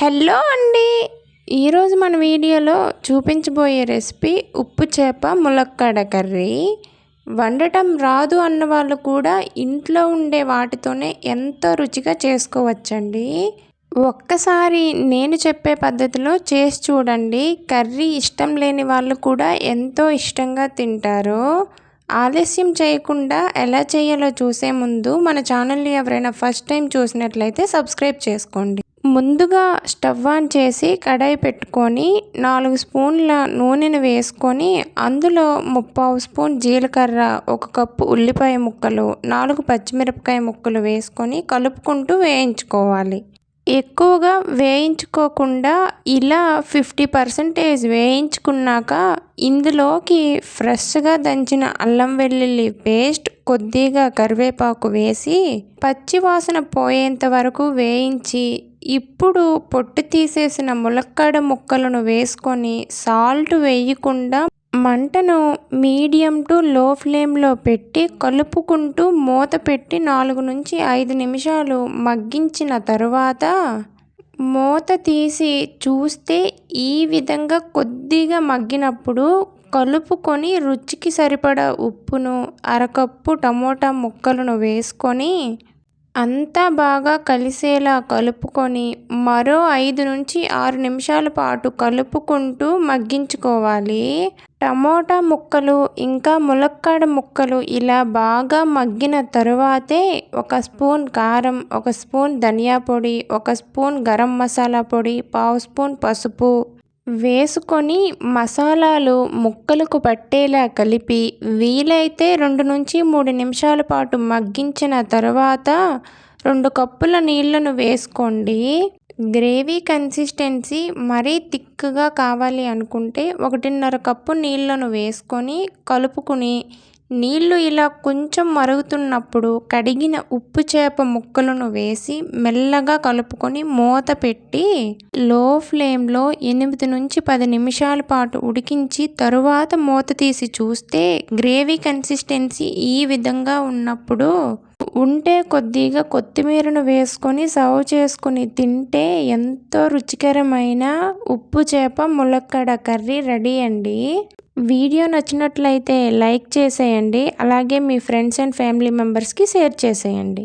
Hello అండి. ఈరోజు మన వీడియోలో చూపించబోయే రెసిపీ ఉప్పు చేప ములక్కాడ కర్రీ. వండటం రాదు అన్న వాళ్ళు కూడా ఇంట్లో ఉండే వాటితోనే ఎంతో రుచిగా చేసుకోవచ్చండి. ఒక్కసారి నేను చెప్పే పద్ధతిలో చేసి చూడండి. కర్రీ ఇష్టం లేని వాళ్ళు కూడా ఎంతో ఇష్టంగా తింటారు. ఆలస్యం చేయకుండా ఎలా చేయాలో చూసే ముందు మన ఛానల్ని ఎవరైనా ఫస్ట్ టైం చూసినట్లయితే సబ్స్క్రైబ్ చేసుకోండి. ముందుగా స్టవ్ ఆన్ చేసి కడాయి పెట్టుకొని నాలుగు స్పూన్ల నూనెను వేసుకొని అందులో ముప్పావు స్పూన్ జీలకర్ర ఒక కప్పు ఉల్లిపాయ ముక్కలు నాలుగు పచ్చిమిరపకాయ ముక్కలు వేసుకొని కలుపుకుంటూ వేయించుకోవాలి. ఎక్కువగా వేయించుకోకుండా ఇలా ఫిఫ్టీ పర్సెంటేజ్ వేయించుకున్నాక ఇందులోకి ఫ్రెష్గా దంచిన అల్లం వెల్లుల్లి పేస్ట్ కొద్దిగా కరివేపాకు వేసి పచ్చి వాసన పోయేంత వరకు వేయించి ఇప్పుడు పొట్టు తీసేసిన ములక్కాడ ముక్కలను వేసుకొని సాల్ట్ వేయకుండా మంటను మీడియం టు లో ఫ్లేమ్లో పెట్టి కలుపుకుంటూ మూత పెట్టి నాలుగు నుంచి ఐదు నిమిషాలు మగ్గించిన తరువాత మూత తీసి చూస్తే ఈ విధంగా కొద్దిగా మగ్గినప్పుడు కలుపుకొని రుచికి సరిపడా ఉప్పును అరకప్పు టమోటా ముక్కలను వేసుకొని అంతా బాగా కలిసేలా కలుపుకొని మరో ఐదు నుంచి ఆరు నిమిషాల పాటు కలుపుకుంటూ మగ్గించుకోవాలి. టమోటా ముక్కలు ఇంకా ములక్కాడ ముక్కలు ఇలా బాగా మగ్గిన తరువాతే ఒక స్పూన్ కారం ఒక స్పూన్ ధనియా పొడి ఒక స్పూన్ గరం మసాలా పొడి పావు స్పూన్ పసుపు వేసుకొని మసాలాలు ముక్కలకు పట్టేలా కలిపి వీలైతే రెండు నుంచి మూడు నిమిషాల పాటు మగ్గించిన తర్వాత రెండు కప్పుల నీళ్ళను వేసుకోండి. గ్రేవీ కన్సిస్టెన్సీ మరీ థిక్గా కావాలి అనుకుంటే ఒకటిన్నర కప్పు నీళ్ళను వేసుకొని కలుపుకుని నీళ్ళు ఇలా కొంచెం మరుగుతున్నప్పుడు కడిగిన ఉప్పు చేప ముక్కలను వేసి మెల్లగా కలుపుకొని మూత పెట్టి లో ఫ్లేమ్లో ఎనిమిది నుంచి పది నిమిషాల పాటు ఉడికించి తరువాత మూత తీసి చూస్తే గ్రేవీ కన్సిస్టెన్సీ ఈ విధంగా ఉన్నప్పుడు ఉంటే కొద్దిగా కొత్తిమీరను వేసుకొని సర్వ్ చేసుకొని తింటే ఎంతో రుచికరమైన ఉప్పు చేప ములక్కడ కర్రీ రెడీ అండి. వీడియో నచ్చినట్లయితే లైక్ చేసేయండి. అలాగే మీ ఫ్రెండ్స్ అండ్ ఫ్యామిలీ మెంబర్స్కి షేర్ చేసేయండి.